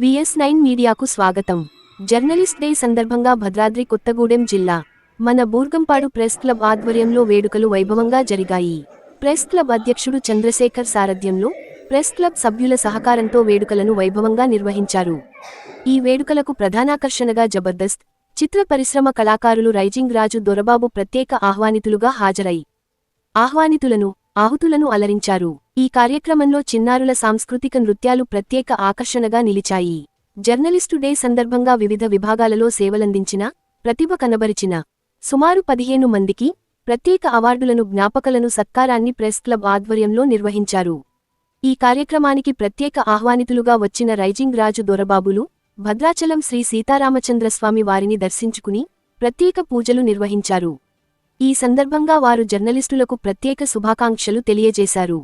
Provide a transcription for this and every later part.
VS nine మీడియాకు స్వాగతం. Journalist day సందర్భంగా భద్రాద్రి కొత్తగూడెం జిల్లా మన బూర్గంపాడు ప్రెస్ క్లబ్ ఆధ్వర్యంలో వేడుకలు వైభవంగా జరిగాయి. ప్రెస్ క్లబ్ అధ్యక్షుడు చంద్రశేఖర్ సారథ్యంలో ప్రెస్ క్లబ్ సభ్యుల సహకారంతో వేడుకలను వైభవంగా నిర్వహించారు. ఈ వేడుకలకు ప్రధానాకర్షణగా జబర్దస్త్ చిత్ర పరిశ్రమ కళాకారులు రైజింగ్ రాజు దొరబాబు ప్రత్యేక ఆహ్వానితులుగా హాజరై ఆహ్వానితులను ఆహుతులను అలరించారు. ఈ కార్యక్రమంలో చిన్నారుల సాంస్కృతిక నృత్యాలు ప్రత్యేక ఆకర్షణగా నిలిచాయి. జర్నలిస్టు డే సందర్భంగా వివిధ విభాగాలలో సేవలందించిన ప్రతిభ కనబరిచిన సుమారు పదిహేను మందికి ప్రత్యేక అవార్డులను జ్ఞాపకలను సత్కారాన్ని ప్రెస్ క్లబ్ ఆధ్వర్యంలో నిర్వహించారు. ఈ కార్యక్రమానికి ప్రత్యేక ఆహ్వానితులుగా వచ్చిన రైజింగ్ రాజు దొరబాబులు భద్రాచలం శ్రీ సీతారామచంద్రస్వామి వారిని దర్శించుకుని ప్రత్యేక పూజలు నిర్వహించారు. ఈ సందర్భంగా వారు జర్నలిస్టులకు ప్రత్యేక శుభాకాంక్షలు తెలియజేశారు.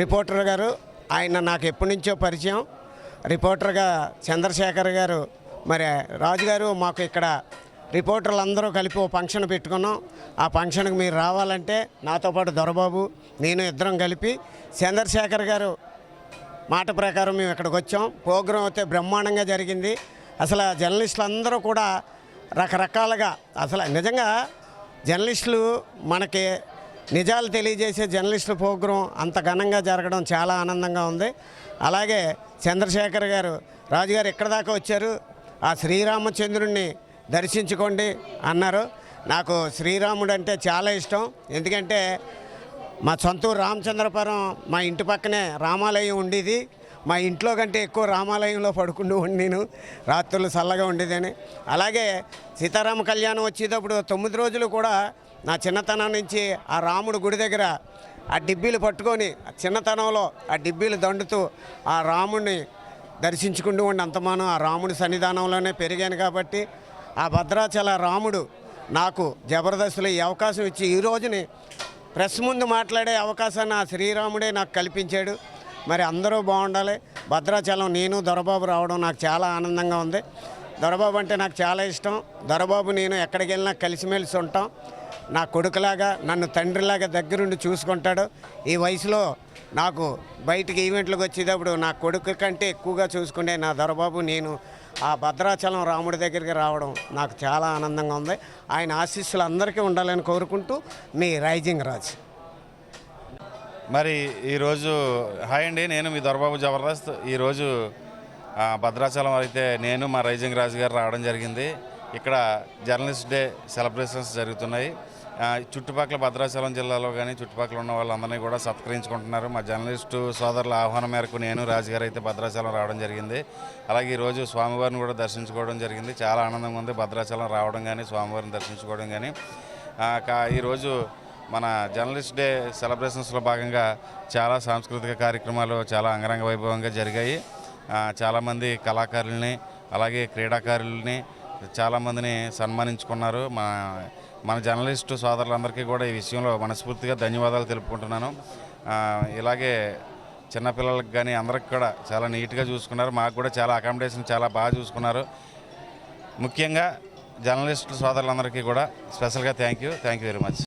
రిపోర్టర్ గారు ఆయన నాకు ఎప్పటి నుంచో పరిచయం. రిపోర్టర్గా చంద్రశేఖర్ గారు మరి రాజు గారు మాకు ఇక్కడ రిపోర్టర్లు అందరూ కలిపి ఓ ఫంక్షన్ పెట్టుకున్నాం. ఆ ఫంక్షన్కి మీరు రావాలంటే నాతో పాటు దొరబాబు నేను ఇద్దరం కలిపి చంద్రశేఖర్ గారు మాట ప్రకారం మేము ఇక్కడికి వచ్చాం. ప్రోగ్రాం అయితే బ్రహ్మాండంగా జరిగింది. అసలు జర్నలిస్టులు అందరూ కూడా రకరకాలుగా అసలు నిజంగా జర్నలిస్టులు మనకి నిజాలు తెలియజేసే జర్నలిస్టుల ప్రోగ్రాం అంత ఘనంగా జరగడం చాలా ఆనందంగా ఉంది. అలాగే చంద్రశేఖర్ గారు రాజుగారు ఎక్కడ దాకా వచ్చారు? ఆ శ్రీరామచంద్రుణ్ణి దర్శించుకోండి అన్నారు. నాకు శ్రీరాముడు అంటే చాలా ఇష్టం. ఎందుకంటే మా సొంతూరు రామచంద్రపురం మా ఇంటి పక్కనే రామాలయం ఉండేది. మా ఇంట్లో కంటే ఎక్కువ రామాలయంలో పడుకుంటూ నేను రాత్రులు చల్లగా ఉండేదని. అలాగే సీతారామ కళ్యాణం వచ్చేటప్పుడు తొమ్మిది రోజులు కూడా నా చిన్నతనం నుంచి ఆ రాముడు గుడి దగ్గర ఆ డిబ్బీలు పట్టుకొని చిన్నతనంలో ఆ డిబ్బీలు దండుతూ ఆ రాముడిని దర్శించుకుంటూ ఉండి అంతమానం ఆ రాముడి సన్నిధానంలోనే పెరిగాను కాబట్టి ఆ భద్రాచల రాముడు నాకు జబర్దస్త్లో ఈ అవకాశం ఇచ్చి ఈ రోజుని ప్రెస్ ముందు మాట్లాడే అవకాశాన్ని ఆ శ్రీరాముడే నాకు కల్పించాడు. మరి అందరూ బాగుండాలి. భద్రాచలం నేను దొరబాబు రావడం నాకు చాలా ఆనందంగా ఉంది. దొరబాబు అంటే నాకు చాలా ఇష్టం. దొరబాబు నేను ఎక్కడికి వెళ్ళినా కలిసిమెలిసి ఉంటాం. నా కొడుకులాగా నన్ను తండ్రిలాగా దగ్గరుండి చూసుకుంటాడు. ఈ వయసులో నాకు బయటికి ఈవెంట్లకు వచ్చేటప్పుడు నా కొడుకు కంటే ఎక్కువగా చూసుకునే నా దొరబాబు నేను. ఆ భద్రాచలం రాముడి దగ్గరికి రావడం నాకు చాలా ఆనందంగా ఉంది. ఆయన ఆశీస్సులు అందరికీ ఉండాలని కోరుకుంటూ మీ రైజింగ్ రాజు. మరి ఈరోజు హాయ్ అండి నేను మీ దొరబాబు జబర్దస్త్. ఈరోజు భద్రాచలం అయితే నేను మా రైజింగ్ రాజు గారు రావడం జరిగింది. ఇక్కడ జర్నలిస్ట్ డే సెలబ్రేషన్స్ జరుగుతున్నాయి. చుట్టుపక్కల భద్రాచలం జిల్లాలో కానీ చుట్టుపక్కల ఉన్న వాళ్ళందరినీ కూడా సత్కరించుకుంటున్నారు. మా జర్నలిస్టు సోదరుల ఆహ్వానం మేరకు నేను రాజుగారు అయితే భద్రాచలం రావడం జరిగింది. అలాగే ఈరోజు స్వామివారిని కూడా దర్శించుకోవడం జరిగింది. చాలా ఆనందంగా ఉంది. భద్రాచలం రావడం కానీ స్వామివారిని దర్శించుకోవడం కానీ కా- ఈరోజు మన జర్నలిస్ట్ డే సెలబ్రేషన్స్లో భాగంగా చాలా సాంస్కృతిక కార్యక్రమాలు చాలా అంగరంగ వైభవంగా జరిగాయి. చాలామంది కళాకారుల్ని అలాగే క్రీడాకారుల్ని చాలామందిని సన్మానించుకున్నారు. మా మన జర్నలిస్టు సోదరులందరికీ కూడా ఈ విషయంలో మనస్ఫూర్తిగా ధన్యవాదాలు తెలుపుకుంటున్నాను. ఇలాగే చిన్నపిల్లలకు కానీ అందరికి కూడా చాలా నీట్గా చూసుకున్నారు. మాకు కూడా చాలా అకామిడేషన్ చాలా బాగా చూసుకున్నారు. ముఖ్యంగా జర్నలిస్టు సోదరులందరికీ కూడా స్పెషల్గా thank you. Thank you very much.